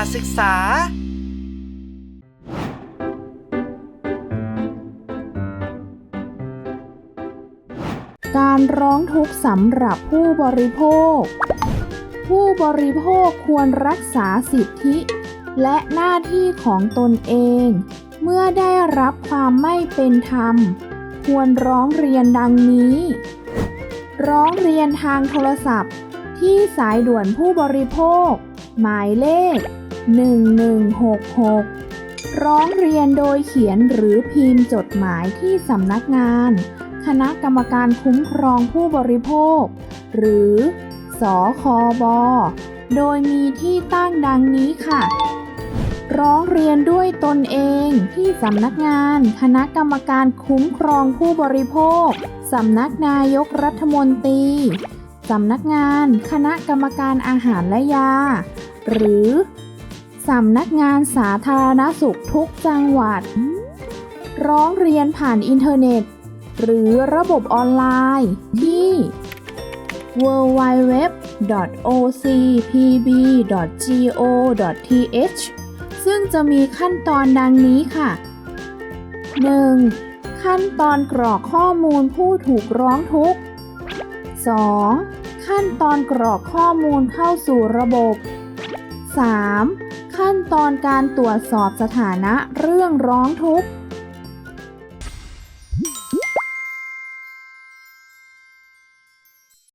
ขาดศึกษา การร้องทุกข์สำหรับผู้บริโภค ผู้บริโภคควรรักษาสิทธิ และหน้าที่ของตนเอง เมื่อได้รับความไม่เป็นธรรม ควรร้องเรียนดังนี้ ร้องเรียนทางโทรศัพท์ที่สายด่วนผู้บริโภค หมายเลข 1166 ร้องเรียนโดยเขียนหรือพิมพ์จดหมายที่สำนักงาน คณะกรรมการคุ้มครองผู้บริโภค หรือ สคบ โดยมีที่ตั้งดังนี้ค่ะ ร้องเรียนด้วยตนเองที่สำนักงาน คณะกรรมการคุ้มครองผู้บริโภค สำนักนายกรัฐมนตรีสำนักงาน คณะกรรมการอาหารและยา หรือ สำนักงานสาธารณสุขทุกจังหวัด ร้องเรียนผ่านอินเทอร์เน็ต หรือระบบออนไลน์ที่ www.ocpb.go.th ซึ่งจะมีขั้นตอนดังนี้ค่ะ 1. ขั้นตอนกรอกข้อมูลผู้ถูกร้องทุกข์ 2. ขั้นตอนกรอกข้อมูลเข้าสู่ระบบ 3. ขั้นตอนการตรวจสอบสถานะเรื่องร้องทุกข์